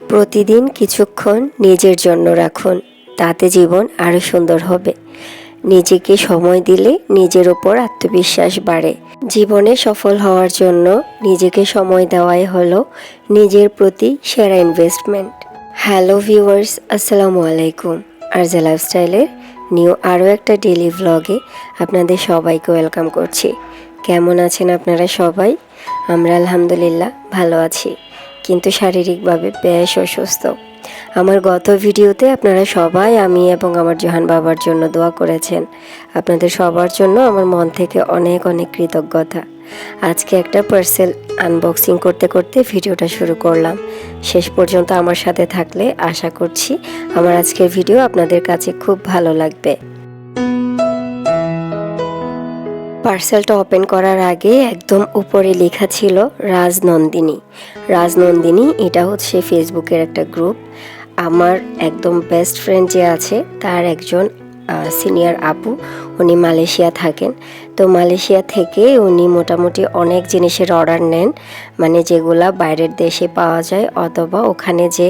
প্রতিদিন কিছুক্ষণ নিজের জন্য রাখুন, তাতে জীবন আরও সুন্দর হবে। নিজেকে সময় দিলে নিজের ওপর আত্মবিশ্বাস বাড়ে। জীবনে সফল হওয়ার জন্য নিজেকে সময় দেওয়াই হলো নিজের প্রতি সেরা ইনভেস্টমেন্ট হ্যালো ভিউয়ার্স আসসালামু আলাইকুম। আরজা লাইফস্টাইলের নিউ আরও একটা ডেলি ভ্লগে আপনাদের সবাইকে ওয়েলকাম করছি। কেমন আছেন আপনারা সবাই? আমরা আলহামদুলিল্লাহ ভালো আছি। কিন্তু শারীরিকভাবে বেশ অসুস্থ। আমার গত ভিডিওতে আপনারা সবাই আমি এবং আমার জোহান বাবার জন্য দোয়া করেছেন। আপনাদের সবার জন্য আমার মন থেকে অনেক অনেক কৃতজ্ঞতা। আজকে একটা পার্সেল আনবক্সিং করতে করতে ভিডিওটা শুরু করলাম। শেষ পর্যন্ত আমার সাথে থাকলে আশা করছি আমার আজকের ভিডিও আপনাদের কাছে খুব ভালো লাগবে। পার্সেলটা ওপেন করার আগে একদম উপরে লেখা ছিল রাজনন্দিনী। রাজনন্দিনী, এটা হচ্ছে ফেসবুকের একটা গ্রুপ। আমার একদম বেস্ট ফ্রেন্ড যে আছে, তার একজন সিনিয়র আপু, উনি মালয়েশিয়া থাকেন। তো মালয়েশিয়া থেকে উনি মোটামুটি অনেক জিনিসের অর্ডার নেন মানে যেগুলা বাইরের দেশে পাওয়া যায়, অথবা ওখানে যে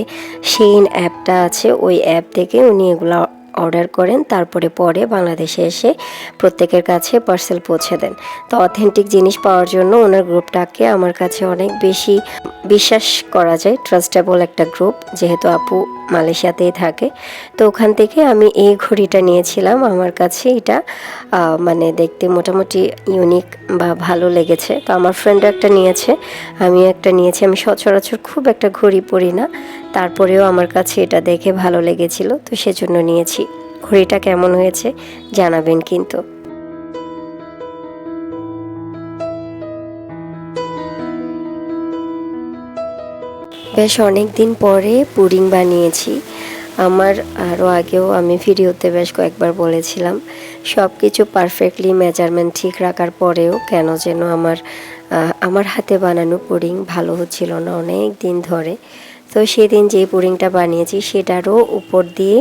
সেইন অ্যাপটা আছে, ওই অ্যাপ থেকে উনি এগুলা অর্ডার করেন, তারপরে পরে বাংলাদেশে এসে প্রত্যেকের কাছে পার্সেল পৌঁছে দেন। তো অথেন্টিক জিনিস পাওয়ার জন্য ওনার গ্রুপটাকে আমার কাছে অনেক বেশি বিশ্বাস করা যায় ট্রাস্টেবল একটা গ্রুপ যেহেতু আপু মালয়েশিয়াতেই থাকে। তো ওখান থেকে আমি এই ঘড়িটা নিয়েছিলাম, আমার কাছে এটা মানে দেখতে মোটামুটি ইউনিক বা ভালো লেগেছে। তো আমার ফ্রেন্ডও একটা নিয়েছে আমি একটা নিয়েছি, আমি সচরাচর খুব একটা ঘড়ি পরি না। তারপরেও আমার কাছে এটা দেখে ভালো লেগেছিল, তো সেজন্য নিয়েছি। ঘড়িটা কেমন হয়েছে জানাবেন কিন্তু। বেশ অনেক দিন পরে পুডিং বানিয়েছি। আমার আরও আগেও আমি ভিডিওতে বেশ কয়েকবার বলেছিলাম সব কিছু পারফেক্টলি মেজারমেন্ট ঠিক রাখার পরেও কেন যেন আমার আমার হাতে বানানো পুডিং ভালো হচ্ছিল না অনেক দিন ধরে। তো সেদিন যে পুরিংটা বানিয়েছি সেটারও উপর দিয়ে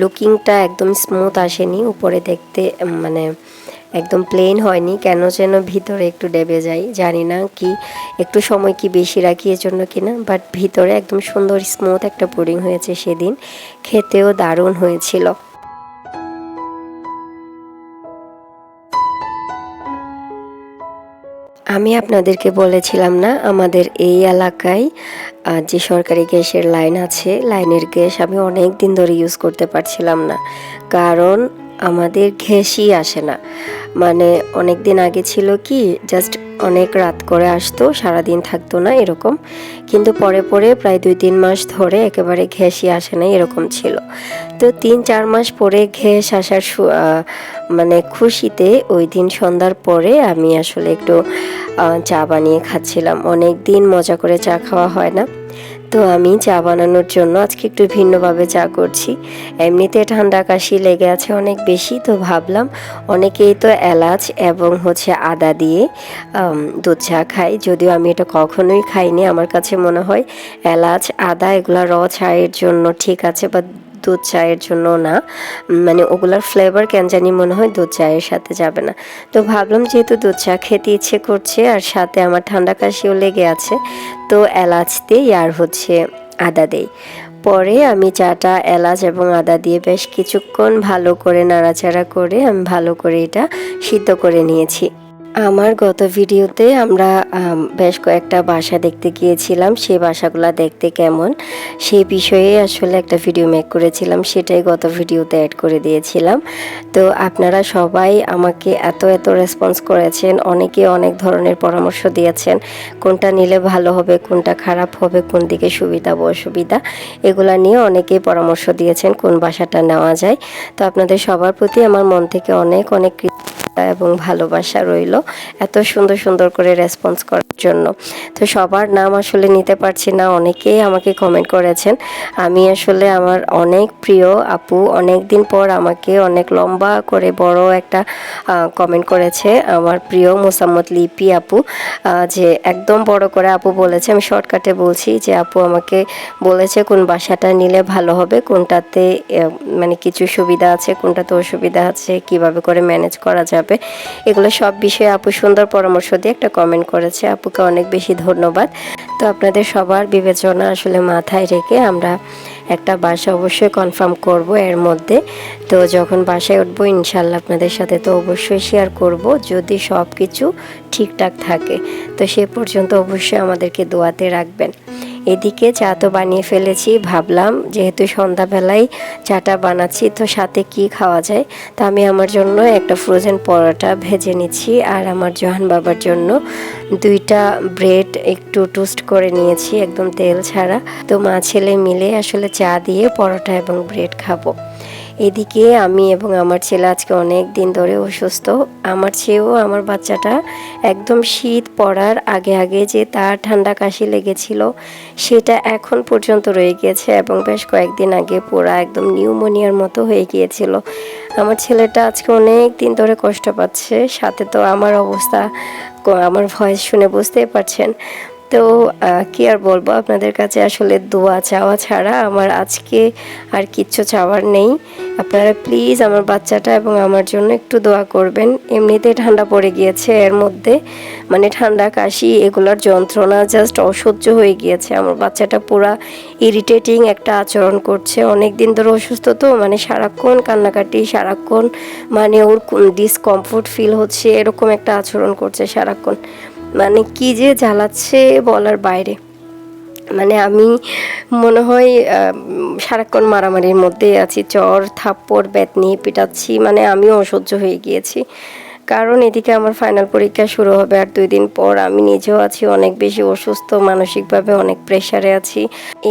লুকিংটা একদম স্মুথ আসেনি। উপরে দেখতে মানে একদম প্লেন হয়নি। কেন যেন ভিতরে একটু ডেবে যায় জানি না কি, একটু সময় কি বেশি রাখি এর জন্য কিনা বাট ভিতরে একদম সুন্দর স্মুথ একটা পুডিং হয়েছে সেদিন। খেতেও দারুণ হয়েছিল। আমি আপনাদেরকে বলেছিলাম না, আমাদের এই এলাকায় যে সরকারি গ্যাসের লাইন আছে, লাইনের গ্যাস আমি অনেক দিন ধরে ইউজ করতে পারছিলাম না। কারণ আমাদের ঘেসই আসে না। মানে অনেক দিন আগে ছিল কি জাস্ট অনেক রাত করে আসতো, সারাদিন থাকতো না এরকম। কিন্তু পরে পরে প্রায় দুই তিন মাস ধরে একেবারে ঘেসই আসে না এরকম ছিল। তো তিন চার মাস পরে ঘেস আসার মানে খুশিতে ওই দিন সন্ধ্যার পরে আমি আসলে একটু চা বানিয়ে খাচ্ছিলাম। অনেক দিন মজা করে চা খাওয়া হয় না। তো আমি চা বানানোর জন্য আজকে একটু ভিন্নভাবে চা করছি। এমনিতে ঠান্ডা কাশি লেগে আছে অনেক বেশি, তো ভাবলাম অনেকেই তো এলাচ এবং হচ্ছে আদা দিয়ে দুধ চা খাই যদিও আমি এটা কখনোই খাইনি, আমার কাছে মনে হয় এলাচ, আদা এগুলো র চায়ের জন্য ঠিক আছে বা দুধ চায়ের জন্য না। মানে ওগুলার ফ্লেভার কেন জানি মনে হয় দুধ চায়ের সাথে যাবে না। তো ভাবলাম যেহেতু দুধ চা খেতে ইচ্ছে করছে আর সাথে আমার ঠান্ডা কাশিও লেগে আছে, তো এলাচ দিই আর হচ্ছে আদা দেই। পরে আমি চাটা এলাচ এবং আদা দিয়ে বেশ কিছুক্ষণ ভালো করে নাড়াচাড়া করে আমি ভালো করে এটা সিদ্ধ করে নিয়েছি। আমার গত ভিডিওতে আমরা বেশ কয়েকটা বাসা দেখতে গিয়েছিলাম। সেই বাসাগুলো দেখতে কেমন? সেই বিষয়ে আসলে একটা ভিডিও মেক করেছিলাম। সেটাই গত ভিডিওতে অ্যাড করে দিয়েছিলাম। তো আপনারা সবাই আমাকে এত এত রেসপন্স করেছেন। অনেকে অনেক ধরনের পরামর্শ দিয়েছেন। কোনটা নিলে ভালো হবে, কোনটা খারাপ হবে, কোন দিকে সুবিধা বা অসুবিধা, এগুলা নিয়ে অনেকেই পরামর্শ দিয়েছেন কোন বাসাটা নেওয়া যায়। তো আপনাদের সবার প্রতি আমার মন থেকে অনেক অনেক কৃতজ্ঞতা এবং ভালোবাসা রইল এত সুন্দর সুন্দর করে রেসপন্স করার জন্য। তো সবার নাম আসলে নিতে পারছি না, অনেকেই আমাকে কমেন্ট করেছেন। আমি আসলে আমার অনেক প্রিয় আপু অনেক দিন পর আমাকে অনেক লম্বা করে বড় একটা কমেন্ট করেছে আমার প্রিয় মোসাম্মদ লিপি আপু যে একদম বড় করে আপু বলেছে, আমি শর্টকাটে বলছি যে আপু আমাকে বলেছে কোন বাসাটা নিলে ভালো হবে, কোনটাতে মানে কিছু সুবিধা আছে, কোনটাতে অসুবিধা আছে, কীভাবে করে ম্যানেজ করা যাবে। যাবে। এগুলো সব বিষয়ে আপু সুন্দর পরামর্শ দিয়ে একটা কমেন্ট করেছে। আপুকে অনেক বেশি ধন্যবাদ। তো আপনাদের সবার বিবেচনা আসলে মাথায় রেখে আমরা একটা বাসা অবশ্যই কনফার্ম করব এর মধ্যে। তো যখন বাসায় উঠবো ইনশাল্লাহ আপনাদের সাথে তো অবশ্যই শেয়ার করব যদি সব কিছু ঠিকঠাক থাকে। তো সে পর্যন্ত অবশ্যই আমাদেরকে দোয়াতে রাখবেন। এদিকে চা তো বানিয়ে ফেলেছি, ভাবলাম যেহেতু সন্ধ্যাবেলায় চাটা বানাচ্ছি, তো সাথে কি খাওয়া যায়? তো আমি আমার জন্য একটা ফ্রোজেন পরোটা ভেজে নিচ্ছি আর আমার জহান বাবার জন্য দুইটা ব্রেড একটু টোস্ট করে নিয়েছি, একদম তেল ছাড়া। তো মা ছেলে মিলে আসলে চা দিয়ে পরোটা এবং ব্রেড খাব। এদিকে আমি এবং আমার ছেলে আজকে অনেক দিন ধরে অসুস্থ। আমার চেয়েও আমার বাচ্চাটা একদম শীত পড়ার আগে আগে যে তার ঠান্ডা কাশি লেগেছিল, সেটা এখন পর্যন্ত রয়ে গিয়েছে এবং বেশ কয়েকদিন আগে পুরা একদম নিউমোনিয়ার মতো হয়ে গিয়েছিল। আমার ছেলেটা আজকে অনেক দিন ধরে কষ্ট পাচ্ছে, সাথে তো আমার অবস্থা, আমার ভয়েস শুনে বুঝতেই পারছেন। তো কি আর বলব? আপনাদের কাছে আসলে দোয়া চাওয়া ছাড়া আমার আজকে আর কিচ্ছু চাওয়ার নেই। আপনারা প্লিজ আমার বাচ্চাটা এবং আমার জন্য একটু দোয়া করবেন। এমনিতে ঠান্ডা পড়ে গিয়েছে, এর মধ্যে মানে ঠান্ডা, কাশি এগুলোর যন্ত্রণা জাস্ট অসহ্য হয়ে গিয়েছে। আমার বাচ্চাটা পুরা ইরিটেটিং একটা আচরণ করছে। অনেক দিন ধরে অসুস্থ তো মানে সারাক্ষণ কান্নাকাটি, সারাক্ষণ মানে ওর ডিসকমফোর্ট ফিল হচ্ছে, এরকম একটা আচরণ করছে সারাক্ষণ। মানে কি যে জ্বালাচ্ছে বলার বাইরে। মানে আমি মনে হয় সারাক্ষণ মারামারির মধ্যেই আছি চর থাপ্পড় ব্যাত নিয়ে পিটাচ্ছি মানে আমিও অসহ্য হয়ে গিয়েছি। কারণ এদিকে আমার ফাইনাল পরীক্ষা শুরু হবে আর দুই দিন পর আমি নিজেও আছি, অনেক বেশি অসুস্থ, মানসিকভাবে অনেক প্রেশারে আছি।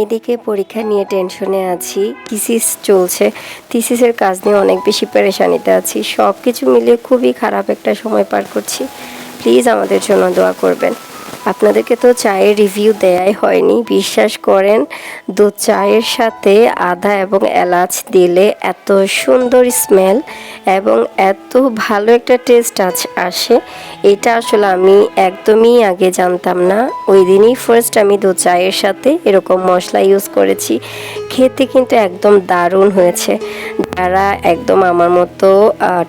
এদিকে পরীক্ষা নিয়ে টেনশনে আছি থিসিস চলছে। থিসিসের কাজ নিয়ে অনেক বেশি পেরেশানিতে আছি। সব কিছু মিলিয়ে খুবই খারাপ একটা সময় পার করছি। প্লিজ আমাদের জন্য দোয়া করবেন। আপনাদেরকে তো চায়ের রিভিউ দেয়াই হয়নি। বিশ্বাস করেন দু চায়ের সাথে আদা এবং এলাচ দিলে এত সুন্দর স্মেল এবং এত ভালো একটা টেস্ট আসে, এটা আসলে আমি একদমই আগে জানতাম না। ওই দিনই ফার্স্ট আমি দু চায়ের সাথে এরকম মশলা ইউজ করেছি। খেতে কিন্তু একদম দারুণ হয়েছে। যারা একদম আমার মতো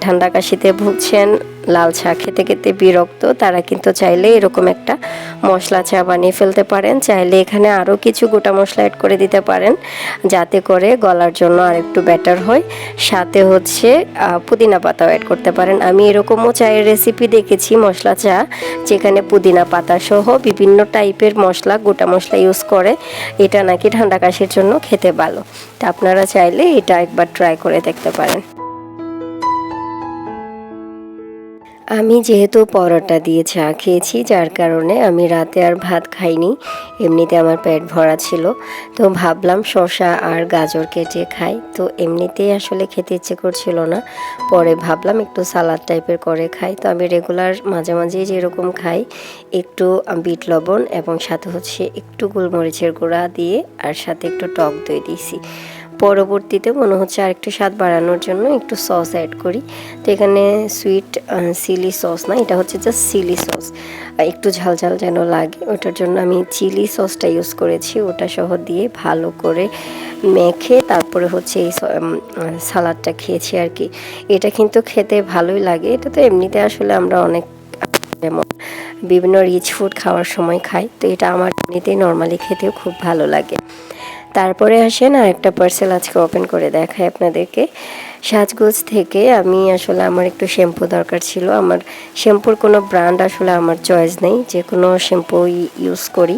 ঠান্ডা কাশিতে ভুগছেন, লাল চা খেতে খেতে বিরক্ত, তারা কিন্তু চাইলে এরকম একটা মশলা চা বানিয়ে ফেলতে পারেন। চাইলে এখানে আরও কিছু গোটা মশলা অ্যাড করে দিতে পারেন, যাতে করে গলার জন্য আর একটু বেটার হয়। সাথে হচ্ছে পুদিনা পাতাও অ্যাড করতে পারেন। আমি এরকমও চায়ের রেসিপি দেখেছি, মশলা চা, যেখানে পুদিনা পাতা সহ বিভিন্ন টাইপের মশলা, গোটা মশলা ইউজ করে। এটা নাকি ঠান্ডা কাশির জন্য খেতে ভালো। তা আপনারা চাইলে এটা একবার ট্রাই করে দেখতে পারেন। আমি যেহেতু পরোটা দিয়ে চা খেয়েছি, যার কারণে আমি রাতে আর ভাত খাইনি। এমনিতে আমার পেট ভরা ছিল, তো ভাবলাম শসা আর গাজর কেটে খাই। তো এমনিতেই আসলে খেতে ইচ্ছে করছিল না। পরে ভাবলাম একটু সালাদ টাইপের করে খাই। তো আমি রেগুলার মাঝে মাঝেই যেরকম খাই, একটু বিট লবণ এবং সাথে হচ্ছে একটু গোলমরিচের গুঁড়া দিয়ে আর সাথে একটু টক দই দিয়েছি। পরবর্তীতে মনে হচ্ছে আরেকটু স্বাদ বাড়ানোর জন্য একটু সস অ্যাড করি। তো এখানে সুইট চিলি সস না এটা হচ্ছে জাস্ট চিলি সস একটু ঝাল ঝাল যেন লাগে ওটার জন্য আমি চিলি সসটা ইউজ করেছি ওটা সহ দিয়ে ভালো করে মেখে তারপরে হচ্ছে এই স- উম, আহ, সালাদটা খেয়েছি আর কি এটা কিন্তু খেতে ভালোই লাগে এটা তো এমনিতে আসলে আমরা অনেক যেমন বিভিন্ন রিচ ফুড খাওয়ার সময় খাই তো এটা আমার এমনিতেই নর্মালি খেতেও খুব ভালো লাগে। তারপরে আসেন আর একটা পার্সেল আজকে ওপেন করে দেখাই আপনাদেরকে। সাজগোজ থেকে আমি আসলে আমার একটু শ্যাম্পু দরকার ছিল। আমার শ্যাম্পুর কোনো ব্র্যান্ড আসলে আমার চয়েস নেই। যে কোনো শ্যাম্পু ইউজ করি।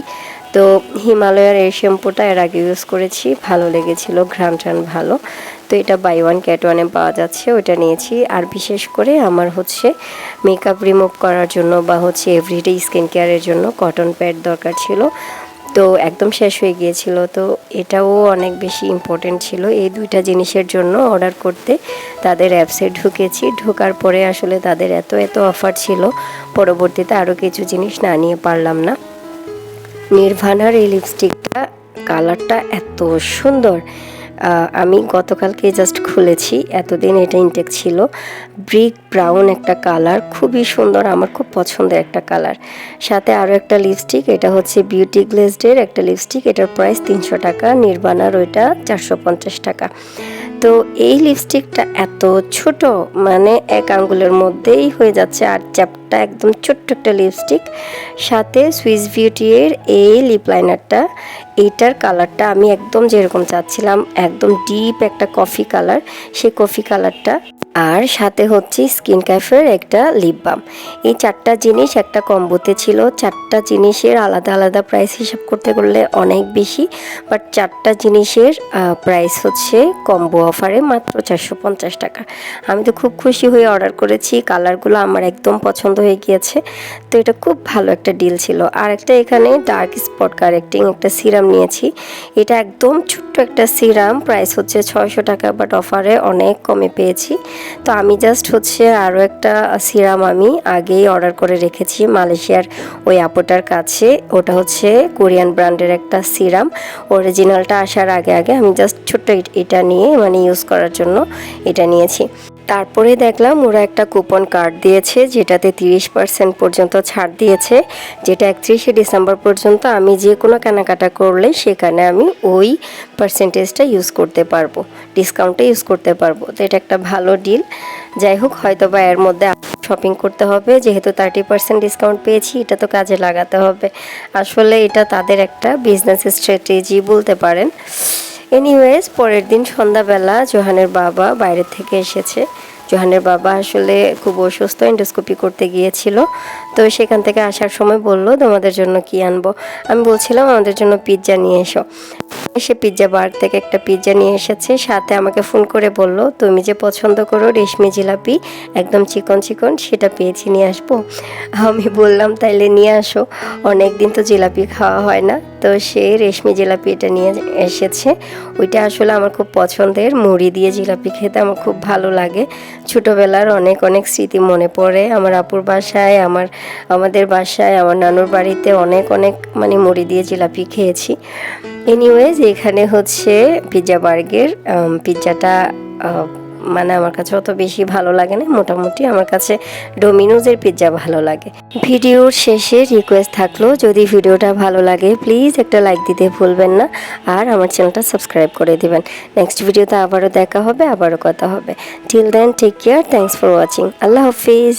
তো হিমালয়ের এই শ্যাম্পুটা এর আগে ইউজ করেছি। ভালো লেগেছিল, ঘ্রাণ টান ভালো। তো এটা বাই ওয়ান ক্যাট ওয়ানে পাওয়া যাচ্ছে। ওটা নিয়েছি। আর বিশেষ করে আমার হচ্ছে মেকআপ রিমুভ করার জন্য বা হচ্ছে এভরিডে স্কিন কেয়ারের জন্য কটন প্যাড দরকার ছিল। তো একদম শেষ হয়ে গিয়েছিল। তো এটাও অনেক বেশি ইম্পর্টেন্ট ছিল। এই দুইটা জিনিসের জন্য অর্ডার করতে তাদের অ্যাপসে ঢুকেছি। ঢোকার পরে আসলে তাদের এত এত অফার ছিল। পরবর্তীতে আরও কিছু জিনিস না নিয়ে পারলাম না। নির্ভানার এই লিপস্টিকটা কালারটা এত সুন্দর। আমি গতকালকে জাস্ট খুলেছি। এতদিন এটা ইনটেক ছিল। ব্রিক ব্রাউন একটা কালার খুবই সুন্দর, আমার খুব পছন্দের একটা কালার সাথে আরও একটা লিপস্টিক এটা হচ্ছে বিউটি গ্লেজডের একটা লিপস্টিক এটার প্রাইস তিনশো টাকা নির্বাণার ওইটা চারশো পঞ্চাশ টাকা। তো এই লিপস্টিকটা এত ছোট মানে এক আঙ্গুলের মধ্যেই হয়ে যাচ্ছে আর চ্যাপটা একদম ছোট্ট একটা লিপস্টিক সাথে সুইস বিউটির এই লিপ লাইনারটা এইটার কালারটা আমি একদম যেরকম চাচ্ছিলাম, একদম ডিপ একটা কফি কালার সেই কফি কালারটা আর সাথে হচ্ছে স্কিন ক্যাফের একটা লিপ বাম এই চারটা জিনিস একটা কম্বোতে ছিল। চারটা জিনিসের আলাদা আলাদা প্রাইস হিসাব করতে করলে অনেক বেশি। বাট চারটা জিনিসের প্রাইস হচ্ছে কম্বো অফারে মাত্র চারশো পঞ্চাশ টাকা। আমি তো খুব খুশি হয়ে অর্ডার করেছি। কালারগুলো আমার একদম পছন্দ হয়ে গিয়েছে। তো এটা খুব ভালো একটা ডিল ছিল। আর একটা এখানে ডার্ক স্পট কারেক্টিং একটা সিরাম নিয়েছি। এটা একদম ছোট্ট একটা সিরাম প্রাইস হচ্ছে ছয়শো টাকা বাট অফারে অনেক কমে পেয়েছি। তো আমি জাস্ট হচ্ছে আরও একটা সিরাম আমি আগেই অর্ডার করে রেখেছি মালয়েশিয়ার ওই আপোটার কাছে। ওটা হচ্ছে কোরিয়ান ব্র্যান্ডের একটা সিরাম। অরিজিনালটা আসার আগে আগে আমি জাস্ট ছোট্ট এটা নিয়ে মানে ইউজ করার জন্য এটা নিয়েছি। তারপরে দেখলাম ওরা একটা কুপন কার্ড দিয়েছে, যেটাতে তিরিশ পার্সেন্ট পর্যন্ত ছাড় দিয়েছে, যেটা একত্রিশে ডিসেম্বর পর্যন্ত আমি যে কোনো কেনাকাটা করলে সেখানে আমি ওই পার্সেন্টেজটা ইউজ করতে পারব ডিসকাউন্টটা ইউজ করতে পারব। তো এটা একটা ভালো ডিল যাই হোক হয়তো বা এর মধ্যে শপিং করতে হবে, যেহেতু থার্টি পার্সেন্ট ডিসকাউন্ট পেয়েছি, এটা তো কাজে লাগাতে হবে। আসলে এটা তাদের একটা বিজনেস স্ট্র্যাটেজি বলতে পারেন। এনিওয়েজ পরের দিন সন্ধ্যাবেলা জোহানের বাবা বাইরে থেকে এসেছে। জোহানের বাবা আসলে খুব অসুস্থ এন্ডোস্কোপি করতে গিয়েছিল। তো সেখান থেকে আসার সময় বলল, তোমাদের জন্য কি আনব? আমি বলছিলাম, আমাদের জন্য পিৎজা নিয়ে এসো। সে পিৎজা বার থেকে একটা পিৎজা নিয়ে এসেছে। সাথে আমাকে ফোন করে বলল, তুমি যে পছন্দ করো রেশমি জিলাপি, একদম চিকন চিকন, সেটা পেয়েছি, নিয়ে আসব? আমি বললাম, তাইলে নিয়ে আসো। অনেক দিন তো জিলাপি খাওয়া হয় না। তো সে রেশমি জিলাপি এটা নিয়ে এসেছে। ওইটা আসলে আমার খুব পছন্দের। মুড়ি দিয়ে জিলাপি খেতে আমার খুব ভালো লাগে। ছোটোবেলার অনেক অনেক স্মৃতি মনে পড়ে আমার আপুর বাসায়, আমার, আমাদের বাসায়, আমার নানুর বাড়িতে অনেক অনেক মানে মুড়ি দিয়ে জিলাপি খেয়েছি। এনিওয়েজ এখানে হচ্ছে পিৎজা বার্গের পিৎজাটা মানে আমার কাছে অত বেশি ভালো লাগে না। মোটামুটি আমার কাছে ডোমিনোজের পিৎজা ভালো লাগে। ভিডিওর শেষে রিকোয়েস্ট থাকল, যদি ভিডিওটা ভালো লাগে প্লিজ একটা লাইক দিতে ভুলবেন না আর আমার চ্যানেলটা সাবস্ক্রাইব করে দিবেন। নেক্সট ভিডিওতে আবারও দেখা হবে, আবারও কথা হবে। Till then take care thanks for watching Allah Hafiz.